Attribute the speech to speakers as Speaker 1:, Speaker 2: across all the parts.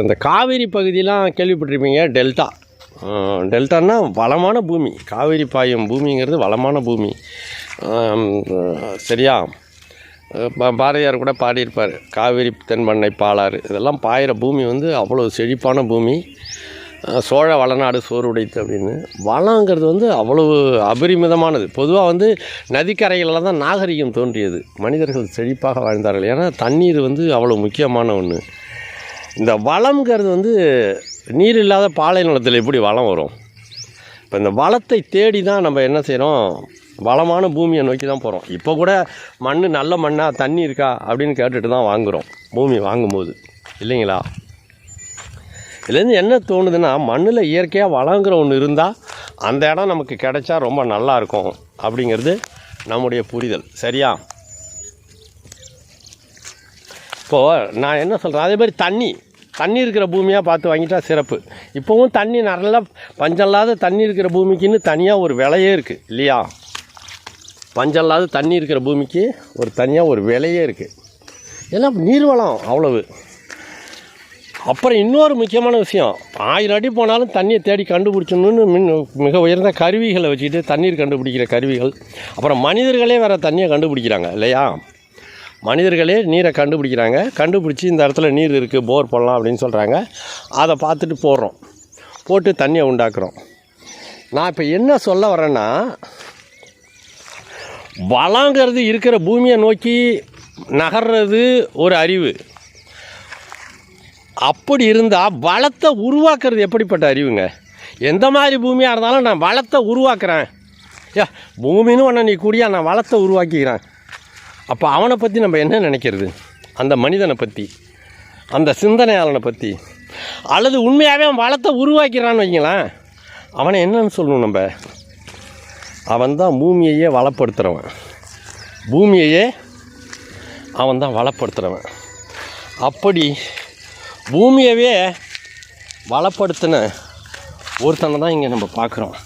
Speaker 1: இந்த காவேரி பகுதியெலாம் கேள்விப்பட்டிருப்பீங்க டெல்டா. டெல்டான்னா வளமான பூமி. காவேரி பாயும் பூமிங்கிறது வளமான பூமி. சரியா? பாரதியார் கூட பாடியிருப்பார் காவேரி தென்பண்ணை பாலாறு. இதெல்லாம் பாயிற பூமி வந்து அவ்வளோ செழிப்பான பூமி. சோழ வளநாடு சோறுடைத்து அப்படின்னு. வளங்கிறது வந்து அவ்வளவு அபரிமிதமானது. பொதுவாக வந்து நதிக்கரைகளில் தான் நாகரிகம் தோன்றியது. மனிதர்கள் செழிப்பாக வாழ்ந்தார்கள். ஏன்னா தண்ணீர் வந்து அவ்வளோ முக்கியமான ஒன்று இந்த வளம்ங்கிறது வந்து நீர் இல்லாத பாலை நிலத்தில் எப்படி வளம் வரும்? இப்போ இந்த வளத்தை தேடி தான் நம்ம என்ன செய்கிறோம் வளமான பூமியை நோக்கி தான் போகிறோம் இப்போ கூட மண் நல்ல மண்ணாக தண்ணி இருக்கா அப்படின்னு கேட்டுட்டு தான் வாங்குகிறோம் பூமி வாங்கும்போது. இல்லைங்களா? இதுலேருந்து என்ன தோணுதுன்னா மண்ணில் இயற்கையாக வளங்கிற ஒன்று இருந்தால் அந்த இடம் நமக்கு கிடைச்சா ரொம்ப நல்லா இருக்கும் அப்படிங்கிறது நம்முடைய புரிதல். சரியா? இப்போது நான் என்ன சொல்கிறேன் அதே மாதிரி தண்ணி. தண்ணி இருக்கிற பூமியாக பார்த்து வாங்கிட்டா சிறப்பு. இப்போவும் தண்ணி நல்லா பஞ்சம் இல்லாத தண்ணி இருக்கிற பூமிக்குன்னு தனியாக ஒரு விலையே இருக்குது இல்லையா? பஞ்சல்லாத இல்லாத தண்ணி இருக்கிற பூமிக்கு ஒரு தனியாக ஒரு விலையே இருக்குது ஏன்னா நீர்வளம் அவ்வளவு. அப்புறம் இன்னொரு முக்கியமான விஷயம் ஆயிரம் அடி போனாலும் தண்ணியை தேடி கண்டுபிடிச்சணுன்னு மின் மிக உயர்ந்த கருவிகளை வச்சுக்கிட்டு தண்ணீர் கண்டுபிடிக்கிற கருவிகள். அப்புறம் மனிதர்களே வேறு தண்ணியை கண்டுபிடிக்கிறாங்க இல்லையா? மனிதர்களே நீரை கண்டுபிடிக்கிறாங்க. கண்டுபிடிச்சி இந்த இடத்துல நீர் இருக்குது போர் போடலாம் அப்படின்னு சொல்கிறாங்க அதை பார்த்துட்டு போடுறோம். போட்டு தண்ணியை உண்டாக்குறோம். நான் இப்போ என்ன சொல்ல வரேன்னா வளங்கிறது இருக்கிற பூமியை நோக்கி நகர்றது ஒரு அறிவு. அப்படி இருந்தால் வளத்தை உருவாக்குறது எப்படிப்பட்ட அறிவுங்க? எந்த மாதிரி பூமியாக இருந்தாலும் நான் வளத்தை உருவாக்குறேன். ஏ பூமின்னு ஒன்று நீ கூடியா நான் வளத்தை உருவாக்கிக்கிறேன். அப்போ அவனை பற்றி நம்ம என்ன நினைக்கிறது? அந்த மனிதனை பற்றி அந்த சிந்தனையாளனை பற்றி அல்லது உண்மையாகவே அவன் வளத்தை உருவாக்கிறான்னு வைங்களேன் அவனை என்னன்னு சொல்லணும் நம்ம? அவன் தான் பூமியையே வளப்படுத்துகிறவன் பூமியையே அவன் தான் வளப்படுத்துகிறவன் அப்படி பூமியவே வளப்படுத்தின ஒருத்தனை தான் இங்கே நம்ம பார்க்குறோம்.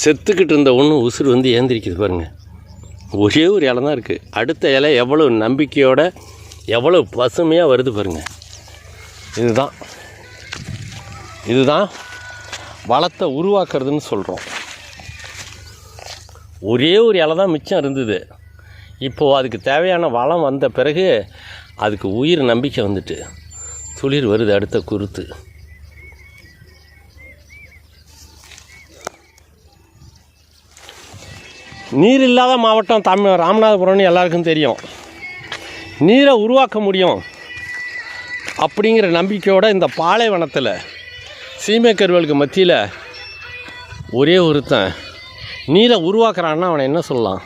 Speaker 1: செத்துக்கிட்டு இருந்த ஒன்று உசுறு வந்து ஏந்திரிக்குது பாருங்கள் ஒரே ஒரு இலை தான் இருக்குது அடுத்த இலை எவ்வளோ நம்பிக்கையோட எவ்வளோ பசுமையாக வருது பாருங்கள் இதுதான். இதுதான் வளத்தை உருவாக்குறதுன்னு சொல்கிறோம் ஒரே ஒரு இலை தான் மிச்சம் இருந்தது. இப்போது அதுக்கு தேவையான வளம் வந்த பிறகு அதுக்கு உயிர் நம்பிக்கை வந்துட்டு துளிர் வருது அடுத்த குருத்து. நீர் இல்லாத மாவட்டம் தமிழ் ராமநாதபுரம்னு எல்லாருக்கும் தெரியும். நீரை உருவாக்க முடியும் அப்படிங்கிற நம்பிக்கையோடு இந்த பாலைவனத்தில் சீமைக்கருவலுக்கு மத்தியில் ஒரே ஒருத்தன் நீரை உருவாக்குறான்னா அவனை என்ன சொல்லலாம்?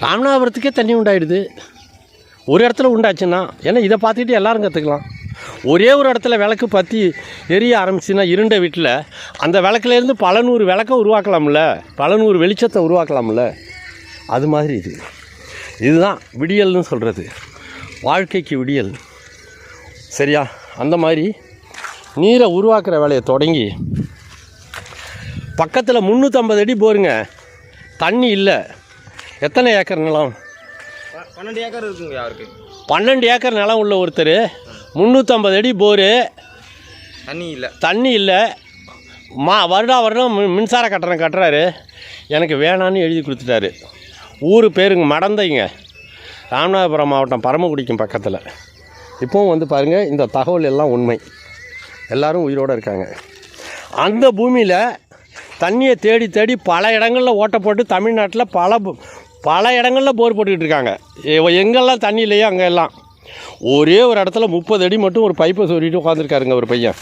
Speaker 1: ராமநாதபுரத்துக்கே தண்ணி உண்டாயிடுது. ஒரு இடத்துல உண்டாச்சுன்னா ஏன்னா இதை பார்த்துக்கிட்டு எல்லாரும் கற்றுக்கலாம் ஒரே ஒரு இடத்துல விளக்கு பற்றி எரிய ஆரம்பிச்சுன்னா இருண்ட வீட்டில் அந்த விளக்குலேருந்து பல நூறு விளக்க உருவாக்கலாம்ல? பல நூறு வெளிச்சத்தை உருவாக்கலாம்ல? அது மாதிரி இது. இதுதான் விடியல்னு சொல்கிறது வாழ்க்கைக்கு விடியல். சரியா? அந்த மாதிரி நீரை உருவாக்குற வேலையை தொடங்கி பக்கத்தில் முந்நூற்றம்பது அடி போருங்க. தண்ணி இல்லை. எத்தனை ஏக்கர் நிலம்?
Speaker 2: பன்னெண்டு ஏக்கர் இருக்குங்க யாருக்கு?
Speaker 1: பன்னெண்டு ஏக்கர் நிலம் உள்ள ஒருத்தர். முந்நூற்றம்பது அடி போரு.
Speaker 2: தண்ணி இல்லை.
Speaker 1: தண்ணி இல்லை. மா வருடா வருடம் மி- மின்சார கட்டணம் கட்டுறாரு. எனக்கு வேணான்னு எழுதி கொடுத்துட்டாரு. ஊர் பேருங்க மடந்தைங்க. ராமநாதபுரம் மாவட்டம் பரமக்குடிக்கும் பக்கத்தில். இப்போவும் வந்து பாருங்கள் இந்த தகவல் எல்லாம் உண்மை. எல்லாரும் உயிரோடு இருக்காங்க. அந்த பூமியில் தண்ணியை தேடி தேடி பல இடங்களில் ஓட்ட போட்டு தமிழ்நாட்டில் பல பல இடங்களில் போர் போட்டுக்கிட்டு இருக்காங்க. எங்கெல்லாம் தண்ணி இல்லையோ அங்கே எல்லாம் ஒரே ஒரு இடத்துல முப்பது அடி மட்டும் ஒரு பைப்பை சொல்லிட்டு உட்காந்துருக்காருங்க ஒரு பையன்.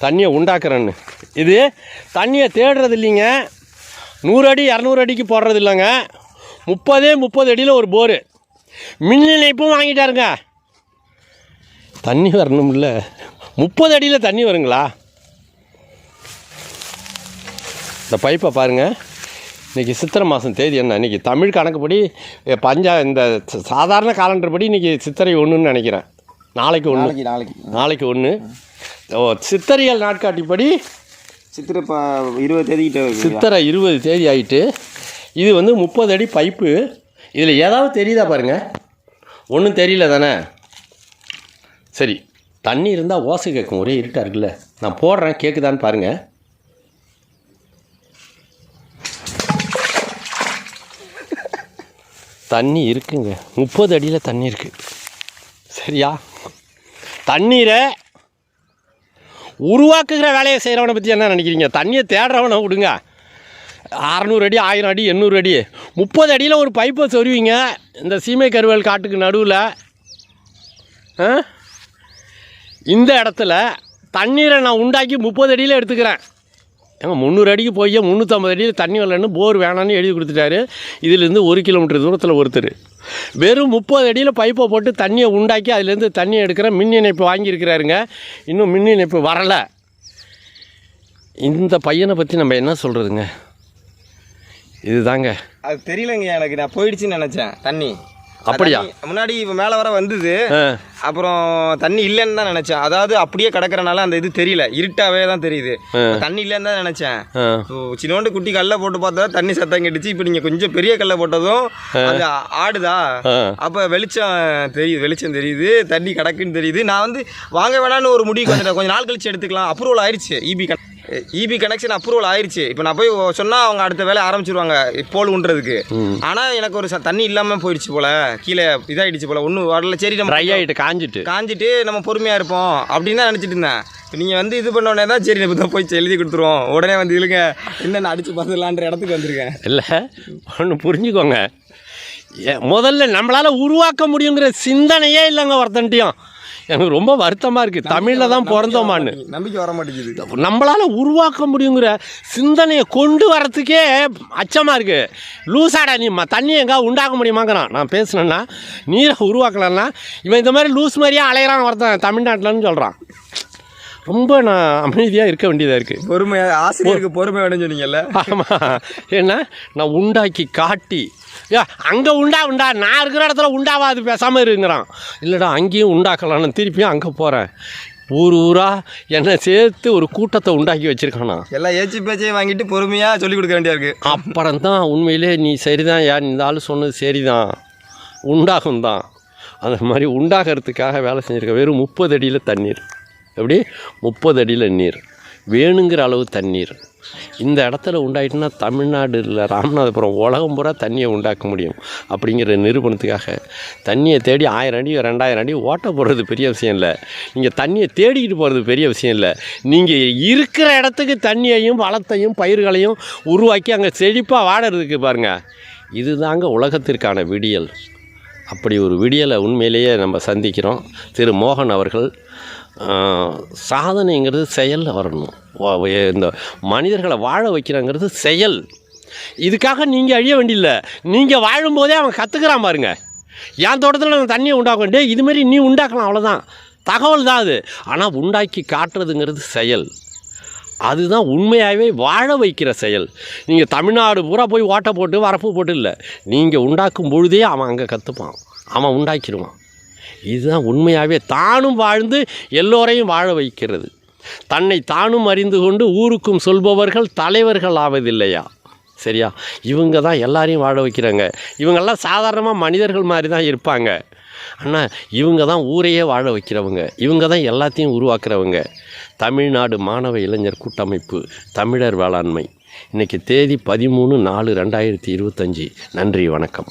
Speaker 1: தண்ணியை உண்டாக்குறேன்னு. இது தண்ணியை தேடுறது இல்லைங்க. நூறு அடி இரநூறு அடிக்கு போடுறது இல்லைங்க. முப்பதே முப்பது அடியில் ஒரு போரு. மின் இணைப்பும் வாங்கிட்டாருங்க. தண்ணி வரணும்ல. முப்பது அடியில் தண்ணி வருங்களா? இந்த பைப்பை பாருங்கள் இன்றைக்கி சித்திரை மாதம் தேதி என்ன? இன்றைக்கி தமிழ் கணக்குப்படி பஞ்சா இந்த சாதாரண காலண்டர் படி இன்றைக்கி சித்திரை ஒன்றுன்னு நினைக்கிறேன். நாளைக்கு ஒன்று
Speaker 2: நாளைக்கு நாளைக்கு.
Speaker 1: ஒன்று ஓ சித்தரியல் நாட்காட்டிப்படி
Speaker 2: சித்திரை ப இருபது இருக்குங்க.
Speaker 1: சித்திரை இருபது தேதி ஆயிட்டு இது வந்து முப்பது அடி பைப்பு. இதில் ஏதாவது தெரியுதா பாருங்க. ஒன்றும் தெரியல தானே? சரி தண்ணி இருந்தால் ஓசை கேட்கும். ஒரே இருட்டாக இருக்குல்ல. நான் போடுறேன் கேட்குதான்னு பாருங்கள் தண்ணி இருக்குங்க. முப்பது அடியில் தண்ணி இருக்குது சரியா? தண்ணீரை உருவாக்குகிற வேலையை செய்கிறவனை பற்றி என்ன நினைக்கிறீங்க? தண்ணியை தேடுறவனை விடுங்க. அறநூறு அடி ஆயிரம் அடி எண்ணூறு அடி. முப்பது அடியில் ஒரு பைப்பை சொருவிங்க. இந்த சீமை கருவேல் காட்டுக்கு நடுவில் ஆ? இந்த இடத்துல தண்ணீரை நான் உண்டாக்கி முப்பது அடியில் எடுத்துக்கிறேன். ஏங்க முந்நூறு அடிக்கு போய் முந்நூற்றம்பது அடியில் தண்ணி வரலன்னு போர் வேணான்னு எழுதி கொடுத்துட்டாரு. இதிலேருந்து ஒரு கிலோமீட்டர் தூரத்தில் ஒருத்தர். வெறும் முப்பது அடியில் பைப்பை போட்டு தண்ணியை உண்டாக்கி அதுலேருந்து தண்ணியை எடுக்கிற மின் இணைப்பு வாங்கியிருக்கிறாருங்க. இன்னும் மின் இணைப்பு வரலை. இந்த பையனை பற்றி நம்ம என்ன சொல்கிறதுங்க இதுதாங்க.
Speaker 2: அது தெரியலங்க எனக்கு நான் போயிடுச்சுன்னு நினச்சேன் தண்ணி.
Speaker 1: அப்படியா?
Speaker 2: முன்னாடி இப்போ மேலே வர வந்தது. அப்புறம் தண்ணி இல்லைன்னு தான் நினைச்சேன். அதாவது அப்படியே கிடக்கறனால அந்த இது தெரியல. இருட்டாவே தான் தெரியுது. தண்ணி இல்லைன்னு தான் நினைச்சேன். சின்னோண்டு குட்டி கல்லை போட்டு பார்த்தா தண்ணி சத்தம் கேட்டுச்சு. இப்போ நீங்கள் கொஞ்சம் பெரிய கல்லை போட்டதும் அது ஆடுதா? அப்போ வெளிச்சம் தெரியுது வெளிச்சம் தெரியுது தண்ணி கிடக்குன்னு தெரியுது. நான் வந்து வாங்க வேணான்னு ஒரு வந்துட்டேன். கொஞ்சம் நாள் கழிச்சு எடுத்துக்கலாம். அப்ரூவல் ஆயிடுச்சு E EB EB connection approval ஆயிடுச்சு இப்போ நான் போய் சொன்னால் அவங்க அடுத்த வேலையை ஆரம்பிச்சிருவாங்க. போல் உண்றதுக்கு ஆனால் எனக்கு ஒரு ச- தண்ணி இல்லாமல் போயிடுச்சு போல. கீழே இதாயிடுச்சு போல. ஒன்றும் வரல. சரி நம்ம
Speaker 1: ட்ரை ஆகிட்டு காஞ்சிட்டு.
Speaker 2: காஞ்சிட்டு நம்ம பொறுமையாக இருப்போம். அப்படின்னு தான் நினச்சிட்டு இருந்தேன். நீங்கள் வந்து இது பண்ண உடனே தான் சரி இப்போ தான் போய் எழுதி கொடுத்துருவோம். உடனே வந்து இழுங்க. என்னென்ன அடிச்சு பார்த்துலான்ற இடத்துக்கு வந்திருக்கேன்.
Speaker 1: இல்லை ஒன்று புரிஞ்சுக்கோங்க. முதல்ல நம்மளால் உருவாக்க முடியுங்கிற சிந்தனையே இல்லைங்க ஒருத்தன்ட்டையும். எனக்கு ரொம்ப வருத்தமாக இருக்குது தமிழில் தான் பிறந்தோமான்னு
Speaker 2: நம்பிக்கை வர மாட்டேங்குது
Speaker 1: நம்மளால் உருவாக்க முடியுங்கிற சிந்தனையை கொண்டு வரத்துக்கே அச்சமாக இருக்குது லூசாடா நீ தண்ணி எங்கா உண்டாக்க முடியுமாங்கிறான். நான் பேசுனேன்னா நீரை உருவாக்கலன்னா இவன் இந்த மாதிரி லூஸ் மாதிரியே அலையிறான் ஒருத்தன் தமிழ்நாட்டிலன்னு சொல்கிறான் ரொம்ப நான் அமைதியாக இருக்க வேண்டியதாக இருக்குது
Speaker 2: பொறுமை ஆசிரியருக்கு பொறுமை வேணும்னு சொன்னீங்கல்ல?
Speaker 1: ஆமாம் ஏன்னா நான் உண்டாக்கி காட்டி ஏ அங்கே உண்டா உண்டா. நான் இருக்கிற இடத்துல உண்டாவாது பேசாமல் இருக்குங்கிறான் இல்லைடா அங்கேயும் உண்டாக்கலாம்னு திருப்பியும் அங்கே போகிறேன் ஊர் ஊராக என்னை சேர்த்து ஒரு கூட்டத்தை உண்டாக்கி வச்சுருக்கானா?
Speaker 2: எல்லாம் ஏச்சி பேச்சையும் வாங்கிட்டு பொறுமையாக சொல்லி கொடுக்க வேண்டியா இருக்கு.
Speaker 1: அப்புறம் தான் உண்மையிலே நீ சரிதான் யார் இந்த ஆள் சொன்னது சரிதான். உண்டாகும் தான். அந்த மாதிரி உண்டாகிறதுக்காக வேலை செஞ்சுருக்க வெறும் முப்பது அடியில் தண்ணீர். எப்படி? முப்பது அடியில் நீர். வேணுங்கிற அளவு தண்ணீர். இந்த இடத்துல உண்டாயிட்டுன்னா தமிழ்நாடு இல்லை ராமநாதபுரம் உலகம் பூரா தண்ணியை உண்டாக்க முடியும் அப்படிங்கிற நிரூபணத்துக்காக தண்ணியை தேடி ஆயிரம் அடி ரெண்டாயிரம் அடி ஓட்ட போடுறது பெரிய விஷயம் இல்லை. நீங்கள் தண்ணியை தேடிக்கிட்டு போகிறது பெரிய விஷயம் இல்லை. நீங்கள் இருக்கிற இடத்துக்கு தண்ணியையும் வளத்தையும் பயிர்களையும் உருவாக்கி அங்கே செழிப்பாக வாடுறதுக்கு பாருங்கள் இதுதாங்க உலகத்திற்கான விடியல். அப்படி ஒரு விடியலை உண்மையிலேயே நம்ம சந்திக்கிறோம். திரு மோகன் அவர்கள் சாதனைங்கிறது செயலில் வரணும். இந்த மனிதர்களை வாழ வைக்கிறங்கிறது செயல். இதுக்காக நீங்கள் அழிய வேண்டியில்லை. நீங்கள் வாழும்போதே அவன் கற்றுக்கிறான் பாருங்க. என் தோட்டத்தில் நான் தண்ணியை உண்டாக்க வேண்டிய இதுமாரி நீ உண்டாக்கலாம் அவ்வளோதான் தகவல் தான் அது. ஆனால் உண்டாக்கி காட்டுறதுங்கிறது செயல். அதுதான் உண்மையாகவே வாழ வைக்கிற செயல். நீங்கள் தமிழ்நாடு பூரா போய் ஓட்டை போட்டு வரப்பு போட்டு இல்லை. நீங்கள் உண்டாக்கும் பொழுதே அவன் அங்கே கற்றுப்பான் அவன் உண்டாக்கிடுவான். இதுதான் உண்மையாகவே தானும் வாழ்ந்து எல்லோரையும் வாழ வைக்கிறது. தன்னை தானும் அறிந்து கொண்டு ஊருக்கும் சொல்பவர்கள் தலைவர்கள் ஆவதில்லையா? சரியா? இவங்க தான் எல்லாரையும் வாழ வைக்கிறாங்க. இவங்கெல்லாம் சாதாரணமாக மனிதர்கள் மாதிரி தான் இருப்பாங்க. ஆனால் இவங்க தான் ஊரையே வாழ வைக்கிறவங்க. இவங்க தான் எல்லாத்தையும் உருவாக்குறவங்க. தமிழ்நாடு மாணவ இளைஞர் கூட்டமைப்பு தமிழர் வேளாண்மை. இன்றைக்கி தேதி பதிமூணு நாலு ரெண்டாயிரத்தி இருபத்தஞ்சி. நன்றி வணக்கம்.